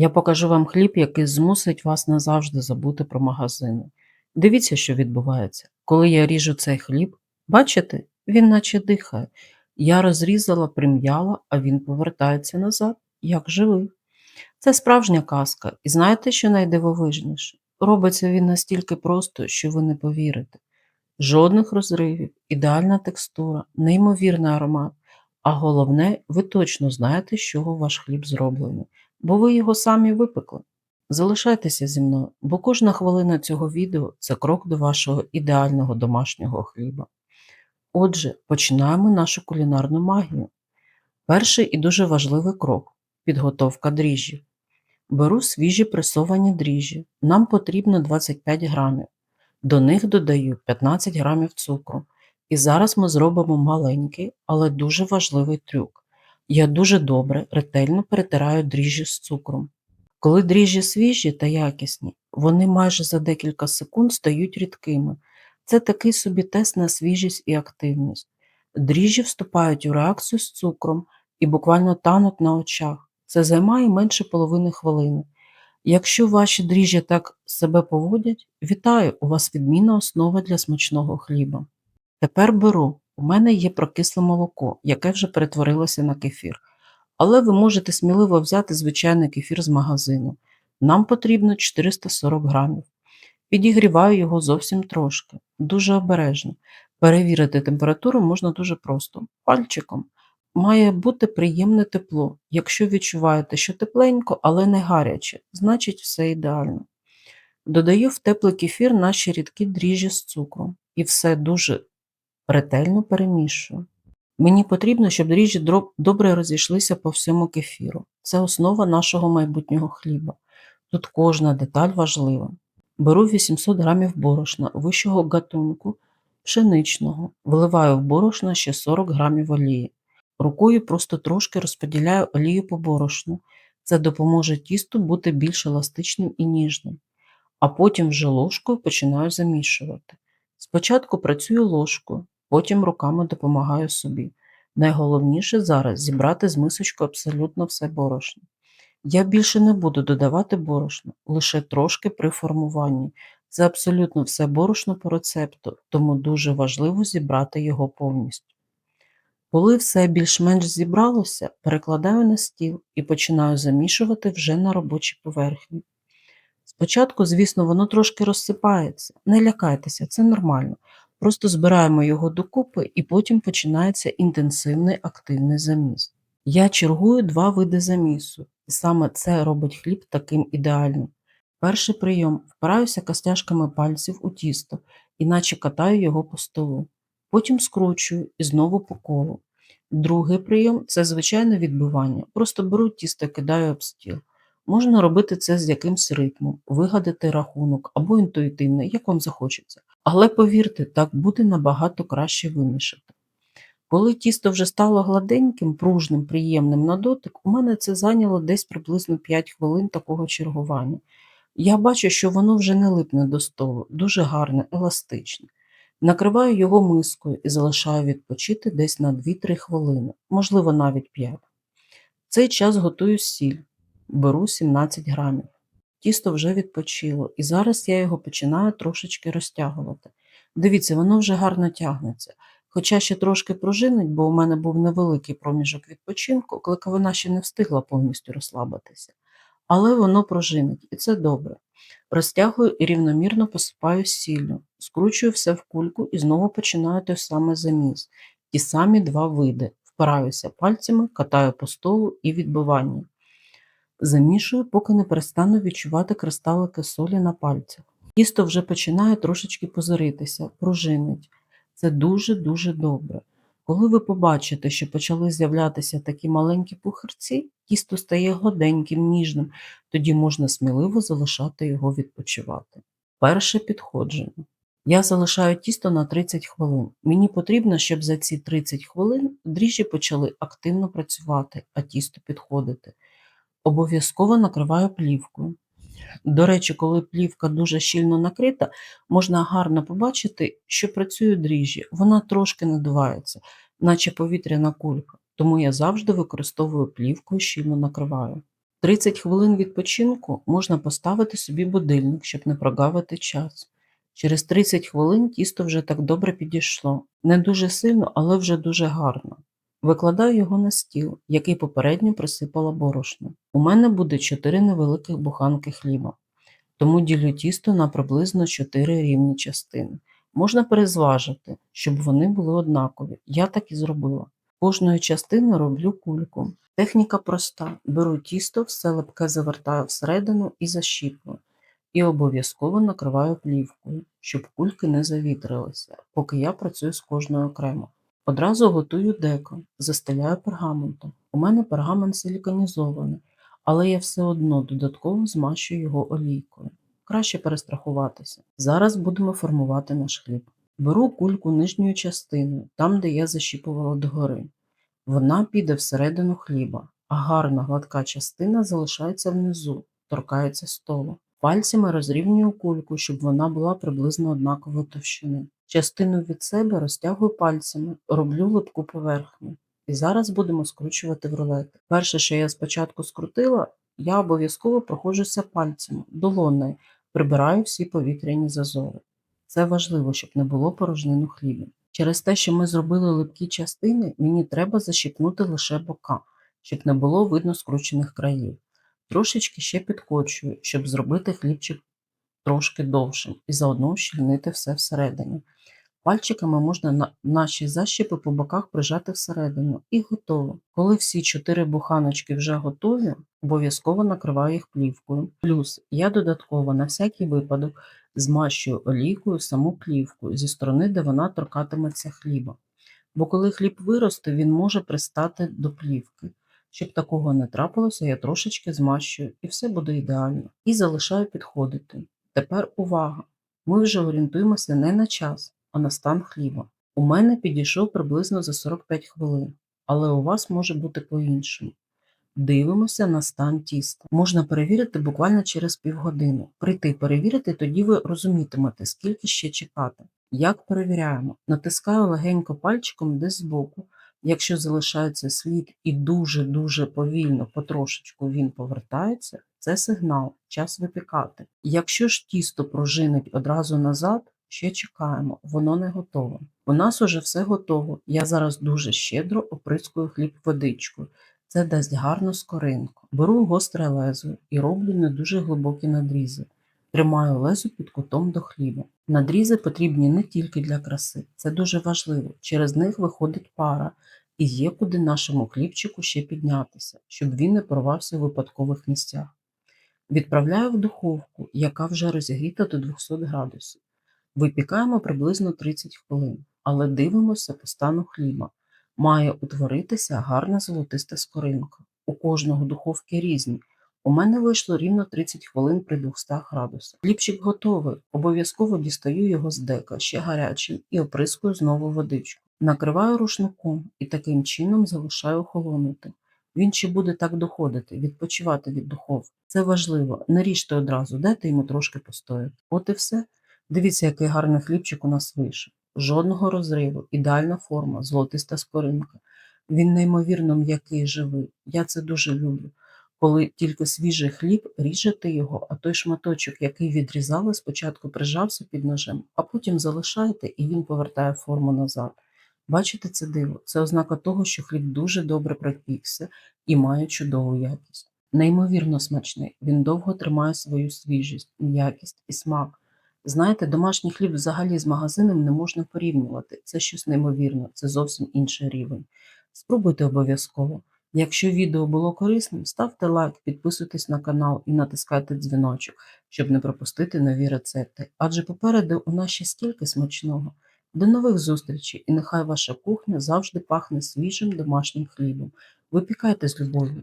Я покажу вам хліб, який змусить вас назавжди забути про магазини. Дивіться, що відбувається. Коли я ріжу цей хліб, бачите, він наче дихає. Я розрізала, прим'яла, а він повертається назад, як живий. Це справжня казка, і знаєте, що найдивовижніше? Робиться він настільки просто, що ви не повірите. Жодних розривів, ідеальна текстура, неймовірний аромат. А головне, ви точно знаєте, з чого ваш хліб зроблений, бо ви його самі випекли. Залишайтеся зі мною, бо кожна хвилина цього відео це крок до вашого ідеального домашнього хліба. Отже, починаємо нашу кулінарну магію. Перший і дуже важливий крок підготовка дріжджів. Беру свіжі пресовані дріжджі. Нам потрібно 25 грамів. До них додаю 15 грамів цукру. І зараз ми зробимо маленький, але дуже важливий трюк. Я дуже добре, ретельно перетираю дріжджі з цукром. Коли дріжджі свіжі та якісні, вони майже за декілька секунд стають рідкими. Це такий собі тест на свіжість і активність. Дріжджі вступають у реакцію з цукром і буквально тануть на очах. Це займає менше половини хвилини. Якщо ваші дріжджі так себе поводять, вітаю, у вас відмінна основа для смачного хліба. Тепер беру. У мене є прокисле молоко, яке вже перетворилося на кефір. Але ви можете сміливо взяти звичайний кефір з магазину. Нам потрібно 440 грамів. Підігріваю його зовсім трошки, дуже обережно. Перевірити температуру можна дуже просто, пальчиком. Має бути приємне тепло. Якщо відчуваєте, що тепленько, але не гаряче, значить все ідеально. Додаю в теплий кефір наші рідкі дріжджі з цукром і все дуже ретельно перемішую. Мені потрібно, щоб дріжджі добре розійшлися по всьому кефіру. Це основа нашого майбутнього хліба. Тут кожна деталь важлива. Беру 800 грамів борошна вищого гатунку, пшеничного, вливаю в борошно ще 40 грамів олії. Рукою просто трошки розподіляю олію по борошну. Це допоможе тісту бути більш еластичним і ніжним. А потім вже ложкою починаю замішувати. Спочатку працюю ложкою, потім руками допомагаю собі. Найголовніше зараз зібрати з мисочкою абсолютно все борошно. Я більше не буду додавати борошно, лише трошки при формуванні. Це абсолютно все борошно по рецепту, тому дуже важливо зібрати його повністю. Коли все більш-менш зібралося, перекладаю на стіл і починаю замішувати вже на робочій поверхні. Спочатку, звісно, воно трошки розсипається. Не лякайтеся, це нормально. Просто збираємо його докупи і потім починається інтенсивний активний заміс. Я чергую два види замісу, і саме це робить хліб таким ідеальним. Перший прийом впираюся костяшками пальців у тісто, іначе катаю його по столу. Потім скручую і знову по колу. Другий прийом це звичайне відбивання. Просто беру тісто і кидаю об стіл. Можна робити це з якимсь ритмом, вигадати рахунок або інтуїтивно, як вам захочеться. Але повірте, так буде набагато краще вимішати. Коли тісто вже стало гладеньким, пружним, приємним на дотик, у мене це зайняло десь приблизно 5 хвилин такого чергування. Я бачу, що воно вже не липне до столу, дуже гарне, еластичне. Накриваю його мискою і залишаю відпочити десь на 2-3 хвилини, можливо, навіть 5. В цей час готую сіль, беру 17 грамів. Тісто вже відпочило, і зараз я його починаю трошечки розтягувати. Дивіться, воно вже гарно тягнеться. Хоча ще трошки пружинить, бо у мене був невеликий проміжок відпочинку, кликовина ще не встигла повністю розслабитися. Але воно пружинить, і це добре. Розтягую і рівномірно посипаю сіллю, скручую все в кульку і знову починаю той самий заміс. Ті самі два види. Впираюся пальцями, катаю по столу і відбивання. Замішую, поки не перестану відчувати кристалики солі на пальцях. Тісто вже починає трошечки позоритися, пружинить. Це дуже-дуже добре. Коли ви побачите, що почали з'являтися такі маленькі пухирці, тісто стає гладеньким, ніжним, тоді можна сміливо залишати його відпочивати. Перше підходження. Я залишаю тісто на 30 хвилин. Мені потрібно, щоб за ці 30 хвилин дріжджі почали активно працювати, а тісто підходити. Обов'язково накриваю плівкою. До речі, коли плівка дуже щільно накрита, можна гарно побачити, що працює дріжджі. Вона трошки надувається, наче повітряна кулька. Тому я завжди використовую плівку і щільно накриваю. 30 хвилин відпочинку можна поставити собі будильник, щоб не прогавити час. Через 30 хвилин тісто вже так добре підійшло. Не дуже сильно, але вже дуже гарно. Викладаю його на стіл, який попередньо присипала борошно. У мене буде 4 невеликих буханки хліба, тому ділю тісто на приблизно 4 рівні частини. Можна перезважити, щоб вони були однакові. Я так і зробила. Кожної частини роблю кульку. Техніка проста: беру тісто, все липке завертаю всередину і защіпую. І обов'язково накриваю плівкою, щоб кульки не завітрилися, поки я працюю з кожною окремо. Одразу готую деко, застеляю пергаментом. У мене пергамент силіконізований, але я все одно додатково змащую його олійкою. Краще перестрахуватися. Зараз будемо формувати наш хліб. Беру кульку нижньою частиною, там, де я защіпувала догори. Вона піде всередину хліба, а гарна гладка частина залишається внизу, торкається столу. Пальцями розрівнюю кульку, щоб вона була приблизно однакової товщини. Частину від себе розтягую пальцями, роблю липку поверхню. І зараз будемо скручувати в рулети. Перше, що я спочатку скрутила, я обов'язково проходжуся пальцями, долоною, прибираю всі повітряні зазори. Це важливо, щоб не було порожнин у хлібі. Через те, що ми зробили липкі частини, мені треба защіпнути лише бока, щоб не було видно скручених країв. Трошечки ще підкочую, щоб зробити хлібчик трошки довшим і заодно щільнити все всередині. Пальчиками можна на наші защіпи по боках прижати всередину і готово. Коли всі чотири буханочки вже готові, обов'язково накриваю їх плівкою. Плюс я додатково на всякий випадок змащую олійкою саму плівку зі сторони, де вона торкатиметься хліба. Бо коли хліб виросте, він може пристати до плівки. Щоб такого не трапилося, я трошечки змащую і все буде ідеально. І залишаю підходити. Тепер увага! Ми вже орієнтуємося не на час, а на стан хліба. У мене підійшов приблизно за 45 хвилин, але у вас може бути по-іншому. Дивимося на стан тіста. Можна перевірити буквально через півгодини. Прийти перевірити, тоді ви розумітимете, скільки ще чекати. Як перевіряємо? Натискаю легенько пальчиком десь збоку. Якщо залишається слід і дуже-дуже повільно, потрошечку він повертається, це сигнал, час випікати. Якщо ж тісто пружинить одразу назад, ще чекаємо, воно не готове. У нас уже все готово. Я зараз дуже щедро оприскую хліб водичкою. Це дасть гарну скоринку. Беру гостре лезо і роблю не дуже глибокі надрізи. Тримаю лезо під кутом до хліба. Надрізи потрібні не тільки для краси, це дуже важливо. Через них виходить пара, і є куди нашому хлібчику ще піднятися, щоб він не порвався в випадкових місцях. Відправляю в духовку, яка вже розігріта до 200 градусів. Випікаємо приблизно 30 хвилин, але дивимося по стану хліба. Має утворитися гарна золотиста скоринка. У кожного духовки різні. У мене вийшло рівно 30 хвилин при 200 градусах. Хлібчик готовий. Обов'язково дістаю його з дека, ще гарячим, і оприскую знову водичку. Накриваю рушником і таким чином залишаю охолонути. Він ще буде так доходити, відпочивати від духовки. Це важливо. Не ріжте одразу, дайте йому трошки постояти. От і все. Дивіться, який гарний хлібчик у нас вийшов. Жодного розриву, ідеальна форма, золотиста скоринка. Він неймовірно м'який живий. Я це дуже люблю. Коли тільки свіжий хліб, ріжете його, а той шматочок, який відрізали, спочатку прижався під ножем, а потім залишаєте і він повертає форму назад. Бачите це диво? Це ознака того, що хліб дуже добре пропікся і має чудову якість. Неймовірно смачний, він довго тримає свою свіжість, м'якість і смак. Знаєте, домашній хліб взагалі з магазином не можна порівнювати. Це щось неймовірне, це зовсім інший рівень. Спробуйте обов'язково. Якщо відео було корисним, ставте лайк, підписуйтесь на канал і натискайте дзвіночок, щоб не пропустити нові рецепти. Адже попереду у нас ще стільки смачного. До нових зустрічей і нехай ваша кухня завжди пахне свіжим домашнім хлібом. Випікайте з любов'ю.